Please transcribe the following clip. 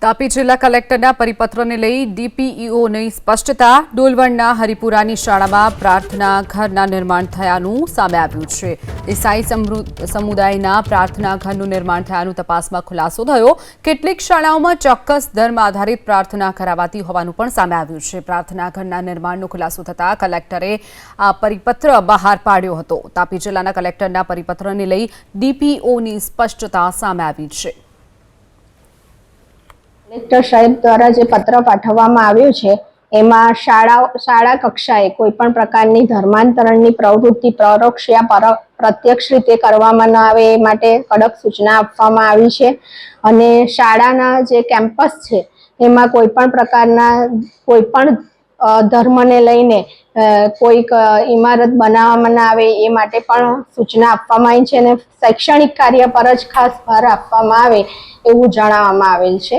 તાપી જિલ્લા કલેક્ટરના પરિપત્રને લઈ ડીપીઈઓની સ્પષ્ટતા ડોલવણના હરિપુરાની શાળામાં પ્રાર્થના ઘરના નિર્માણ થયાનું સામે આવ્યું છે. ઈસાઈ સમૃ- સમુદાયના પ્રાર્થના ઘરનું નિર્માણ થયાનું તપાસમાં ખુલાસો થયો. કેટલીક શાળાઓમાં ચોક્કસ ધર્મ આધારિત પ્રાર્થના કરાવાતી હોવાનું પણ સામે આવ્યું છે. પ્રાર્થના ઘરના નિર્માણનો ખુલાસો થતાં કલેક્ટરે આ પરિપત્ર બહાર પાડ્યો હતો. તાપી જિલ્લાના કલેક્ટરના પરિપત્રને લઈ ડીપીઓની સ્પષ્ટતા સામે આવી છે. કલેક્ટર સાહેબ દ્વારા જે પત્ર પાઠવવામાં આવ્યું છે, એમાં શાળા શાળા કક્ષાએ કોઈ પણ પ્રકારની ધર્માંતરણની પ્રવૃત્તિ, પરોક્ષ યા પર- પ્રત્યક્ષ રીતે કરવામાં ન આવે એ માટે કડક સૂચના આપવામાં આવી છે. અને શાળાના જે કેમ્પસ છે, એમાં કોઈ પણ પ્રકારના, કોઈ પણ ધર્મને લઈને કોઈક ઇમારત બનાવવામાં ના આવે એ માટે પણ સૂચના આપવામાં આવી છે અને શૈક્ષણિક કાર્ય પર જ ખાસ ભાર આપવામાં આવે એવું જણાવવામાં આવેલ છે.